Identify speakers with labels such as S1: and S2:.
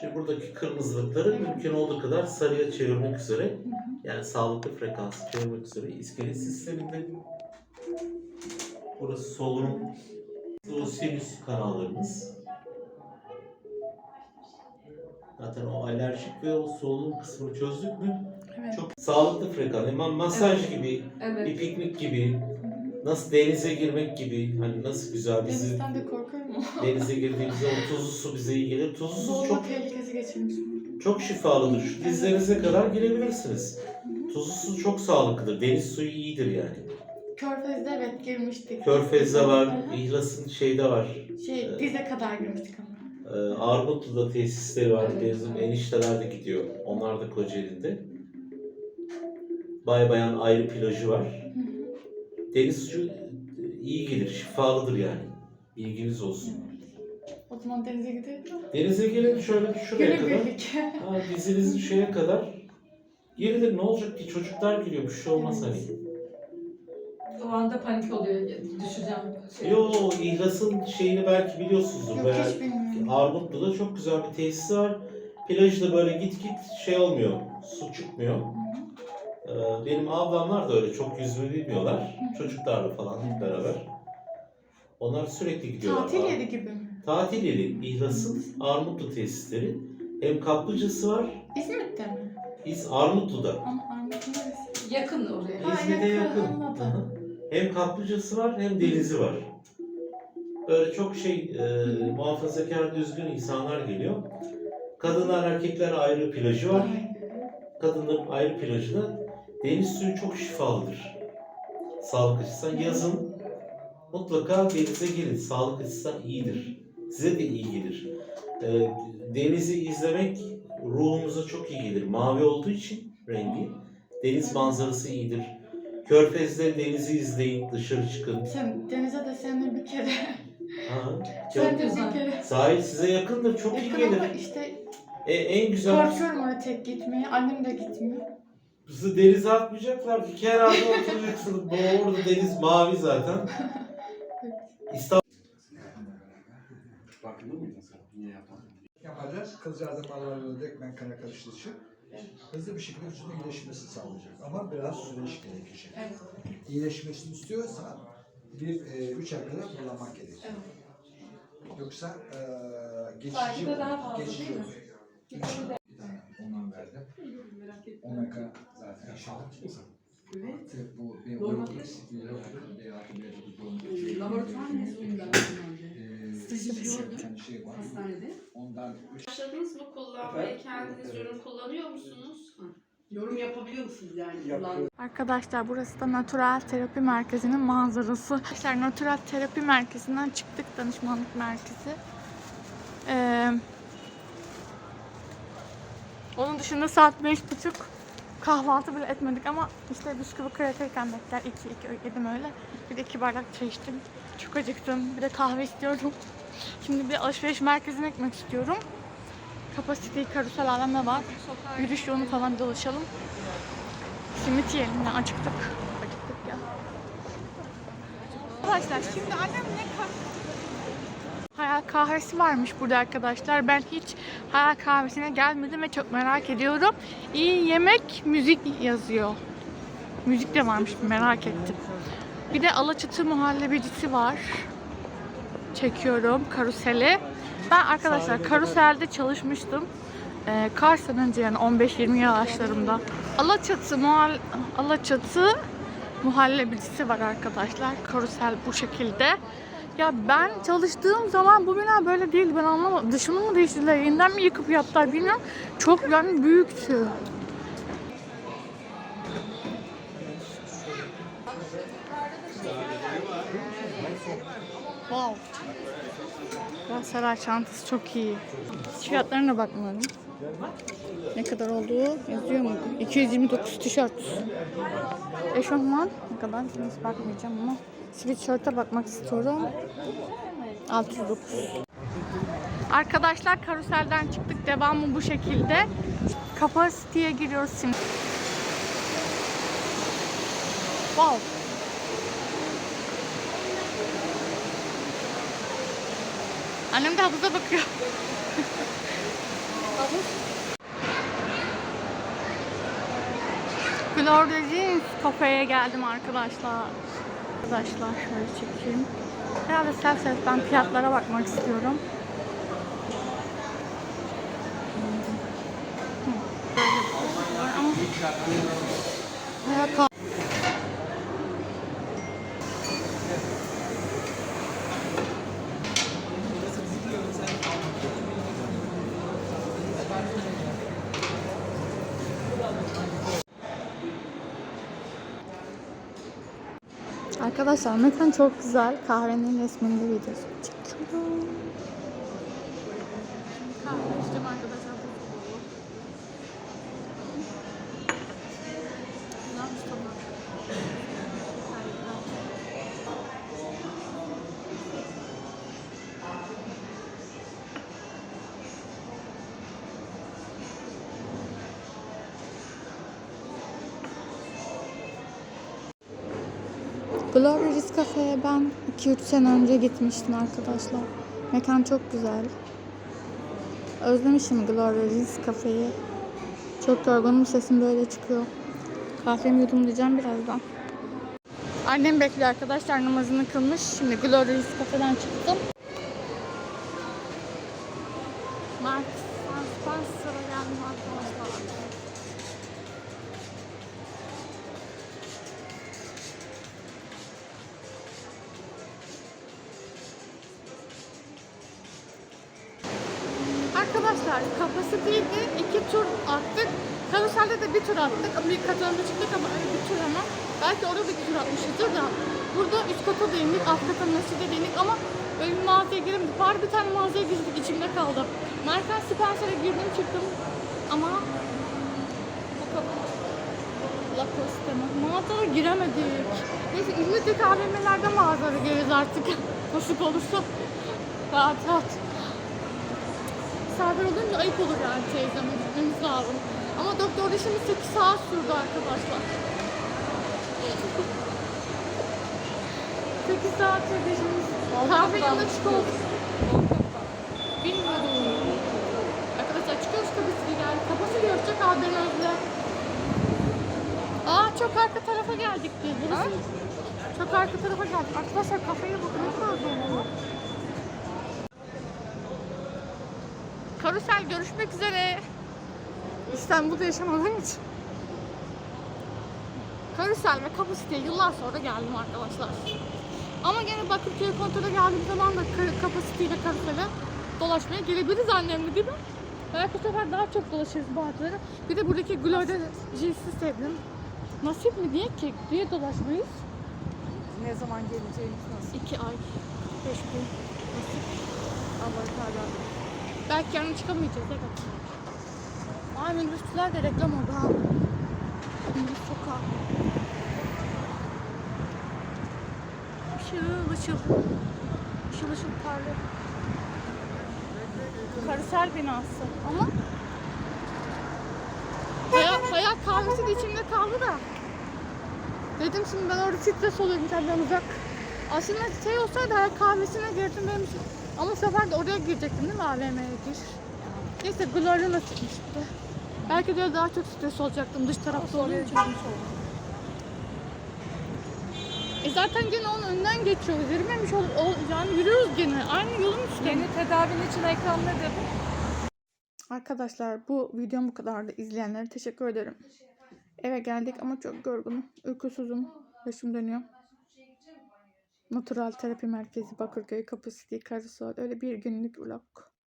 S1: Şimdi buradaki kırmızılıkları mümkün olduğu kadar sarıya çevirmek üzere yani sağlıklı frekansı çevirmek üzere iskelet sisteminde burası solunum o sinüs kanallarımız. Zaten o alerjik ve o solunum kısmını çözdük mü
S2: Evet.
S1: çok sağlıklı frekans. Hemen masaj gibi, bir
S3: Evet.
S1: piknik gibi, nasıl denize girmek gibi hani nasıl güzel bizi
S2: Denizden de korkuyorum
S1: denize girdiğimizde o tuzlu su bize iyi gelir. Tuzlu su çok
S2: tehlikesi geçirmişim.
S1: çok şifalıdır. Şu dizlerinize kadar girebilirsiniz. Tuzlu su çok sağlıklıdır. Deniz suyu iyidir yani.
S2: Körfez'de evet girmiştik.
S1: Körfez'de var. İhlas'ın şeyde var.
S2: Şey dize kadar girmiştik ama.
S1: Ee, Armutlu'da tesisleri var. Bizim enişteler de gidiyor. Onlar da Kocaeli'nde. Bay Bayan ayrı plajı var. Deniz suyu iyi gelir, şifalıdır yani. Bilginiz olsun.
S2: O zaman denize gidelim mi?
S1: Denize gelin şöyle şuraya kadar.
S2: Günübirlik.
S1: Ha, dizinizin şeye kadar. Gerilir ne olacak ki çocuklar giriyor bir şey olmaz hani.
S3: O anda panik oluyor. Düşeceğim. Şey.
S1: Yo İhlas'ın şeyini belki biliyorsunuzdur.
S2: Yok
S1: Veya
S2: hiç bilmiyorum.
S1: Armutlu'da çok güzel bir tesisi var. Plajda böyle git git şey olmuyor. Su çıkmıyor. Ee, benim ablamlar da öyle çok yüzme bilmiyorlar. Çocuklarla falan hep beraber. Onlar sürekli gidiyorlar.
S2: Tatil yeri gibi mi?
S1: Tatil yeri İhlas'ın Armutlu tesisleri. Hem kaplıcası var.
S2: İzmit'te mi?
S1: İz Armutlu'da.
S2: Ama Armut'un neresi?
S3: Yakın oraya.
S2: Ha,
S1: İzmir'e
S2: yakın,
S1: yakın.
S2: anladım.
S1: Hı hı. Hem kaplıcası var hem denizi var. Böyle çok şey e, muhafazakar düzgün insanlar geliyor. Kadınlar erkekler ayrı plajı var. Kadınların ayrı plajında deniz suyu çok şifalıdır. Sağlık açısından yazın mutlaka denize girin. Sağlık açısından iyidir. Size de iyi gelir. E, denizi izlemek ruhumuza çok iyi gelir. Mavi olduğu için rengi. Deniz manzarası iyidir. Körfez'de denizi izleyin, dışarı çıkın.
S2: Sen denize de seninle bir kere.
S1: Ha.
S2: Sen de
S3: güzel.
S2: bir kere.
S1: Sahil size yakındır, çok iyi
S2: Yakın ama
S1: gelir.
S2: işte
S1: E, en güzel
S2: korkuyorum oraya tek gitmeye. Annem de gitmiyor.
S1: Bizi denize atmayacaklar ki kenarda oturacaksınız. Bu orada deniz mavi zaten. İstanbul
S4: Farkında mıydın sen? Niye yapmadın?
S5: Normalde kılcal damarlarla dökmen kana karıştığı hızlı bir şekilde vücudun iyileşmesini sağlayacak. Ama biraz süreç gerekecek.
S3: Evet.
S5: İyileşmesini istiyorsan bir e, üç ay kadar kullanmak gerekir. Yoksa e, geçici
S3: fazla
S5: geçici
S3: değil mi?
S5: olur. Bir tane ondan verdim. Omega zaten inşallah Artık bu bir
S3: Normal.
S5: uyku eksikliği yok. Bir artı bir tutukluluğun
S6: Laboratuvar mezunuyum ben normalde.
S5: Eee şey var.
S6: Hastanede.
S5: Ondan
S7: Başladınız mı kullanmaya? Kendiniz ürün kullanıyor musunuz?
S6: Yorum yapabiliyor musunuz yani?
S5: Yapıyorum.
S2: Arkadaşlar burası da Natural Terapi Merkezi'nin manzarası. Arkadaşlar Natural Terapi Merkezi'nden çıktık danışmanlık merkezi. Ee, onun dışında saat beş buçuk kahvaltı bile etmedik ama işte bisküvi kraker kandekler iki iki yedim öyle. Bir de iki bardak çay içtim. Çok acıktım. Bir de kahve istiyorum. Şimdi bir alışveriş merkezine gitmek istiyorum. Kapasite karusel AVM var. Yürüyüş yolunu falan dolaşalım. Simit yiyelim ya acıktık. Acıktık ya. Arkadaşlar şimdi annem ne Hayal kahvesi varmış burada arkadaşlar. Ben hiç hayal kahvesine gelmedim ve çok merak ediyorum. İyi yemek, müzik yazıyor. Müzik de varmış merak ettim. Bir de Alaçatı muhallebicisi var. Çekiyorum karuseli. Ben arkadaşlar karuselde çalışmıştım. Ee, kaç sene önce yani 15-20 yaşlarımda. Alaçatı, muhal Alaçatı muhallebicisi var arkadaşlar. Karusel bu şekilde. Ya ben çalıştığım zaman bu bina böyle değil. Ben anlamadım. Dışını mı değiştirdiler, yeniden mi yıkıp yaptılar bilmiyorum. Çok yani büyüktü. Wow. Galatasaray çantası çok iyi. Fiyatlarına bakmadım. Ne kadar olduğu yazıyor mu? 229 tişört. Eşofman ne kadar? Hiç bakmayacağım ama sweatshirt'e bakmak istiyorum. 609. Arkadaşlar karuselden çıktık. Devamı bu şekilde. Kapasiteye giriyoruz şimdi. Wow. Annem de havuza bakıyor. Gloria Jeans kafeye geldim arkadaşlar. Arkadaşlar şöyle çekeyim. Herhalde self service ben fiyatlara bakmak istiyorum. Böyle bir şey var ama bayağı Arkadaşlar mekan çok güzel. Kahvenin resminde videosu çekiyorum. Glory Risk Cafe'ye ben 2-3 sene önce gitmiştim arkadaşlar. Mekan çok güzel. Özlemişim Glory Risk Cafe'yi. Çok yorgunum sesim böyle çıkıyor. Kahvemi yudumlayacağım birazdan. Annem bekliyor arkadaşlar namazını kılmış. Şimdi Glory Risk Cafe'den çıktım. Mark Spencer'a geldim arkadaşlar. Arkadaşlar kafası değildi. iki tur attık. Karuselde de bir tur attık. Bir kat önce çıktık ama öyle bir tur ama. Belki orada da bir tur atmışızdır da. Burada üst kata da indik, alt kata mescide de ama böyle bir mağazaya giremedik. Bari bir tane mağazaya girdik, içimde kaldı. Merkez Spencer'a girdim çıktım ama bakalım. Lacoste mi? Mağazaya giremedik. Neyse İzmir'deki AVM'lerde mağazalara gireriz artık. Nasip olursa. Rahat rahat misafir olunca ayıp olur yani teyzeme gitmemiz lazım. Ama doktor işimiz 8 saat sürdü arkadaşlar. 8 saat sürdü işimiz. Kahve yanında çikolata. Bilmiyorum. Arkadaşlar çıkıyoruz kapısı geldi. Kapısı görecek abi ben özle. Aa çok arka tarafa geldik biz. Burası çok arka tarafa geldik. Arkadaşlar kafeye bakın ne kadar. Karusel görüşmek üzere. İstanbul'da yaşamadığım için. Karusel ve Kapasite'ye yıllar sonra geldim arkadaşlar. Ama gene Bakırköy kontrole geldiğim zaman da Kapasite ile Karusel'e dolaşmaya gelebiliriz annemle değil mi? Belki bu sefer daha çok dolaşırız bazıları. Bir de buradaki Gloria Jeans'i sevdim. Nasip mi diye ki diye dolaşmayız.
S3: Ne zaman geleceğimiz nasıl?
S2: İki ay, beş gün. Nasip.
S3: Allah Teala.
S2: Belki yarın çıkamayacağız evet. Ay minibüsçüler de reklam oldu ha. Minibüs sokağı. Işıl ışıl. Işıl ışıl parlıyor. Karusel binası ama hayat, hayat kahvesi de içimde kaldı da. Dedim şimdi ben orada stres oluyorum senden uzak. Aslında şey olsaydı hayat kahvesine girdim benim için. Ama bu sefer de oraya girecektim değil mi AVM'ye gir. Neyse Gloria nasipmiş bir de. Belki de daha çok stres olacaktım dış tarafta olunca. E zaten gene onun önünden geçiyoruz. Yürümemiş ol, ol- yani yürüyoruz gene. Aynı yolun üstünde.
S3: Yeni tedavinin için ekran nedir?
S2: Arkadaşlar bu videom bu kadardı. İzleyenlere teşekkür ederim. Eve geldik ama çok yorgunum. Uykusuzum. Başım dönüyor. Natural Terapi Merkezi Bakırköy Kapasite Karasol. Öyle bir günlük vlog.